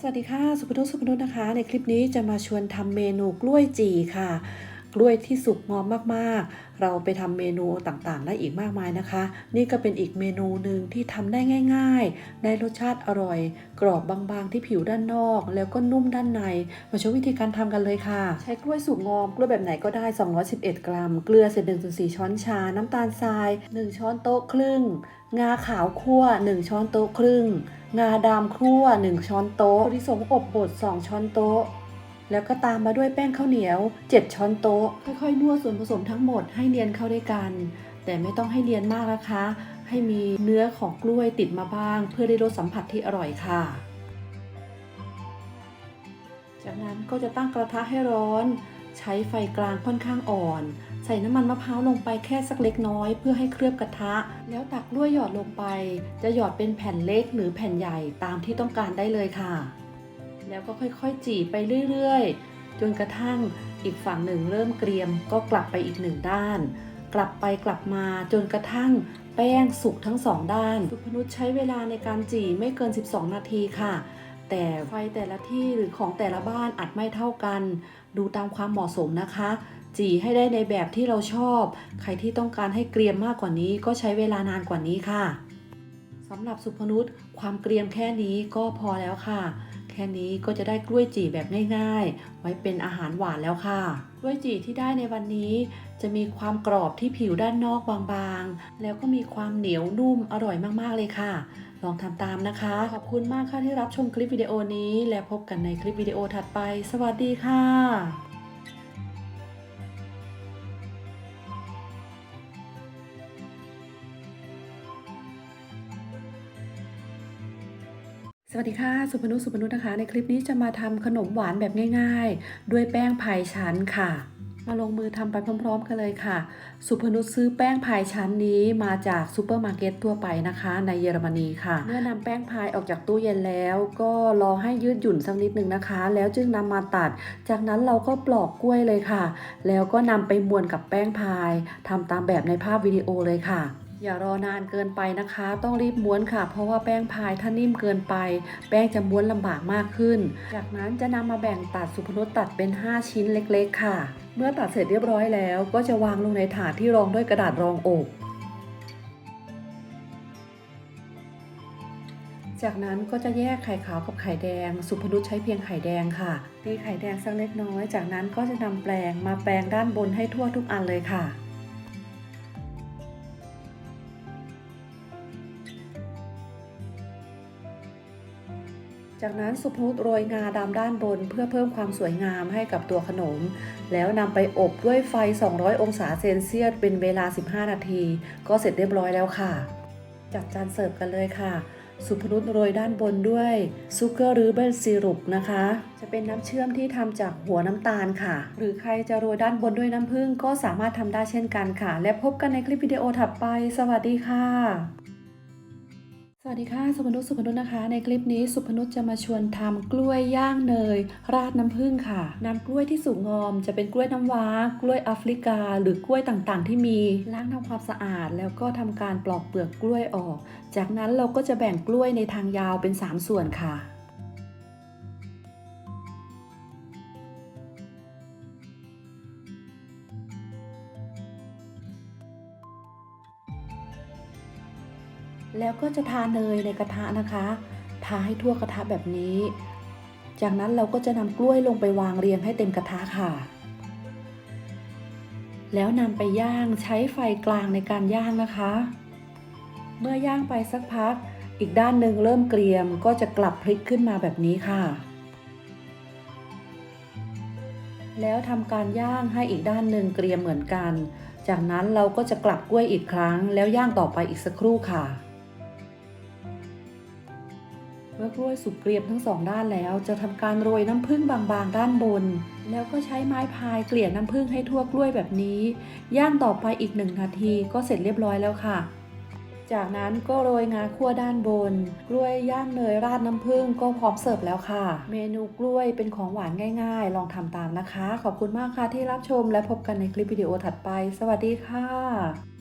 สวัสดีค่ะ สุภนุชสุภนุชนะคะ ในคลิปนี้จะมาชวนทำเมนูกล้วยจีค่ะ กล้วยที่สุกงอมมากๆ เราไปทำเมนูต่างๆ ได้อีกมากมายนะคะ นี่ก็เป็นอีกเมนูหนึ่งที่ทำได้ง่าย ๆ ได้รสชาติอร่อย กรอบบางๆ ที่ผิวด้านนอก แล้วก็นุ่มด้านใน มาชมวิธีการทำกันเลยค่ะ ใช้กล้วยสุกงอมกล้วยแบบไหนก็ได้ 211 กรัม เกลือเศษ1-4ช้อนชา น้ำตาลทราย 1 ช้อนโต๊ะครึ่ง งาขาวคั่ว 1 ช้อนโต๊ะครึ่ง งาดำคั่ว 1 ช้อนโต๊ะถั่วลิสงอบบด 2 ช้อนโต๊ะ แล้วก็ตามมาด้วยแป้งข้าวเหนียว 7 ช้อนโต๊ะ ค่อยๆนวดส่วนผสมทั้งหมดให้เนียนเข้าด้วยกัน แต่ไม่ต้องให้เนียนมากนะคะ ให้มีเนื้อของกล้วยติดมาบ้าง เพื่อได้รสสัมผัสที่อร่อยค่ะ จากนั้นก็จะตั้งกระทะให้ร้อน ใช้ไฟกลางค่อนข้างอ่อน ใส่น้ำมันมะพร้าวลงไปแค่สักเล็กน้อย เพื่อให้เคลือบกระทะ แล้วตักกล้วยหยอดลงไป จะหยอดเป็นแผ่นเล็กหรือแผ่นใหญ่ตามที่ต้องการได้เลยค่ะ แล้วก็ค่อยๆ จีบไปเรื่อยๆ จนกระทั่งอีกฝั่งหนึ่งเริ่มเกรียม ก็กลับไปอีกหนึ่งด้าน กลับไปกลับมาจนกระทั่งแป้งสุกทั้งสองด้านสุพนุชใช้เวลาในการจี่ไม่เกิน 12 นาทีค่ะ แต่ไฟแต่ละที่หรือของแต่ละบ้านอาจไม่เท่ากัน ดูตามความเหมาะสมนะคะ จีให้ได้ในแบบที่เราชอบ ใครที่ต้องการให้เกรียมมากกว่านี้ ก็ใช้เวลานานกว่านี้ค่ะสำหรับสุพนุชความเกรียมแค่นี้ก็พอแล้วค่ะ แค่นี้ก็จะได้กล้วยจี่แบบง่ายๆ ไว้เป็นอาหารหวานแล้วค่ะ กล้วยจี่ที่ได้ในวันนี้ จะมีความกรอบที่ผิวด้านนอกบางๆ แล้วก็มีความเหนียวนุ่มอร่อยมากๆเลยค่ะ ลองทำตามนะคะ ขอบคุณมากค่ะที่รับชมคลิปวิดีโอนี้ และพบกันในคลิปวิดีโอถัดไป สวัสดีค่ะสวัสดีค่ะ สุพนุสุพนุนะคะ ในคลิปนี้จะมาทำขนมหวานแบบง่าย ๆ ด้วยแป้งพายชั้นค่ะ มาลงมือทำไปพร้อม ๆ กันเลยค่ะ สุพนุชซื้อแป้งพายชั้นนี้มาจากซูเปอร์มาร์เก็ตทั่วไปนะคะ ในเยอรมนีค่ะ เมื่อนำแป้งพายออกจากตู้เย็นแล้ว ก็รอให้ยืดหยุ่นสักนิดนึงนะคะ แล้วจึงนำมาตัด จากนั้นเราก็ปลอกกล้วยเลยค่ะ แล้วก็นำไปมวนกับแป้งพายทำตามแบบในภาพวิดีโอเลยค่ะอย่ารอนานเกินไปนะคะ ต้องรีบม้วนค่ะ เพราะว่าแป้งพายถ้านิ่มเกินไป แป้งจะม้วนลำบากมากขึ้น จากนั้นจะนำมาแบ่งตัดสุพนุษตัดเป็น 5 ชิ้นเล็กๆค่ะ เมื่อตัดเสร็จเรียบร้อยแล้ว ก็จะวางลงในถาดที่รองด้วยกระดาษรองอบจากนั้นก็จะแยกไข่ขาวกับไข่แดง สุพนุชใช้เพียงไข่แดงค่ะตีไข่แดงสักเล็กน้อย จากนั้นก็จะนำแปรงมาแปรงด้านบนให้ทั่วทุกอันเลยค่ะจากนั้นสุพนุชโรยงาดำด้านบนเพื่อเพิ่มความสวยงามให้กับตัวขนม แล้วนำไปอบด้วยไฟ 200 องศาเซนเซียสเป็นเวลา 15 นาที ก็เสร็จเรียบร้อยแล้วค่ะ จัดจานเสิร์ฟกันเลยค่ะ สุพนุชโรยด้านบนด้วยซูเกอร์หรือเบลซีรุปนะคะ จะเป็นน้ำเชื่อมที่ทำจากหัวน้ำตาลค่ะ หรือใครจะโรยด้านบนด้วยน้ำผึ้งก็สามารถทำได้เช่นกันค่ะ และพบกันในคลิปวิดีโอถัดไป สวัสดีค่ะ วัสดีค่ะ สุพนุษสุพนุษนะคะ ในคลิปนี้สุพนุษจะมาชวนทำกล้วยย่างเนย ราดน้ำผึ้งค่ะนำกล้วยที่สุกงอม จะเป็นกล้วยน้ำว้า กล้วยแอฟริกา หรือกล้วยต่างๆ ที่มีล้างทำความสะอาด แล้วก็ทำการปลอกเปลือกกล้วยออก จากนั้นเราก็จะแบ่งกล้วยในทางยาวเป็น 3 ส่วนค่ะ แล้วก็จะทาเนยในกระทะนะคะ ทาให้ทั่วกระทะแบบนี้ จากนั้นเราก็จะนำกล้วยลงไปวางเรียงให้เต็มกระทะค่ะ แล้วนำไปย่างใช้ไฟกลางในการย่างนะคะ เมื่อย่างไปสักพัก อีกด้านหนึ่งเริ่มเกรียมก็จะกลับพลิกขึ้นมาแบบนี้ค่ะ แล้วทำการย่างให้อีกด้านหนึ่งเกรียมเหมือนกัน จากนั้นเราก็จะกลับกล้วยอีกครั้ง แล้วย่างต่อไปอีกสักครู่ค่ะ อกล้วยสุกเกรียมทั้งสองด้านแล้ว จะทำการโรยน้ำผึ้งบางๆ ด้านบน แล้วก็ใช้ไม้พายเกลี่ยน้ำผึ้งให้ทั่วกล้วยแบบนี้ ย่างต่อไปอีกหนึ่งนาทีก็เสร็จเรียบร้อยแล้วค่ะ จากนั้นก็โรยงาคั่วด้านบน กล้วยย่างเนยราดน้ำผึ้งก็พร้อมเสิร์ฟแล้วค่ะ เมนูกล้วยเป็นของหวานง่าย ๆ ลองทำตามนะคะ ขอบคุณมากค่ะที่รับชมและพบกันในคลิปวิดีโอถัดไป สวัสดีค่ะ